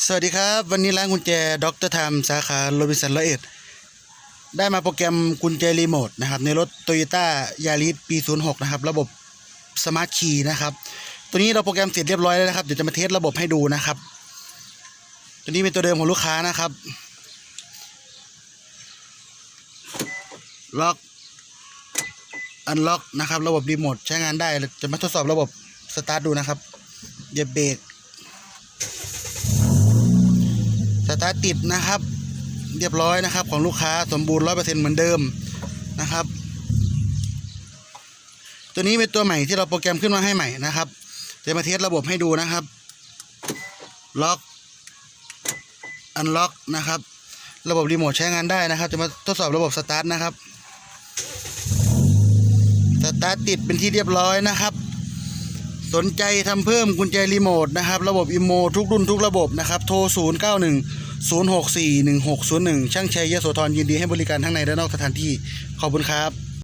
สวัสดีครับ วันนี้ร้านกุญแจด็อกเตอรไทม์สาขาโรบินสันละเอ็ดได้มาโปรแกรมกุญแจรีโมทนะครับ ในรถโตโยต้ายาริสปี 06 นะครับ ระบบสมาร์ทคีย์นะครับ ตัวนี้เราโปรแกรมเสร็จเรียบร้อยแล้วนะครับ เดี๋ยวจะมาเทสระบบให้ดูนะครับ ตัวนี้เป็นตัวเดิมของลูกค้านะครับ ล็อกอันล็อกนะครับ ระบบรีโมทใช้งานได้เราจะมาทดสอบระบบสตาร์ทดูนะครับเหยียบเบรก ตาร์ติดนะครับ เรียบร้อยนะครับ ของลูกค้าสมบูรณ์ร้อยเปอร์เซ็นต์เหมือนเดิมนะครับ ตัวนี้เป็นตัวใหม่ที่เราโปรแกรมขึ้นมาให้ใหม่นะครับจะมาเทสระบบให้ดูนะครับ ล็อก อันล็อกนะครับ ระบบรีโมทใช้งานได้นะครับ จะมาทดสอบระบบสตาร์ทนะครับ สตาร์ทติดเป็นที่เรียบร้อยนะครับ สนใจทำเพิ่มกุญแจรีโมทนะครับ ระบบอิโมทุกรุ่นทุกระบบนะครับ โทร 0 9 1 0 6 4 1 6 0 1 ช่างชัยยโสธรยินดีให้บริการทั้งในและนอกสถานที่ ขอบคุณครับ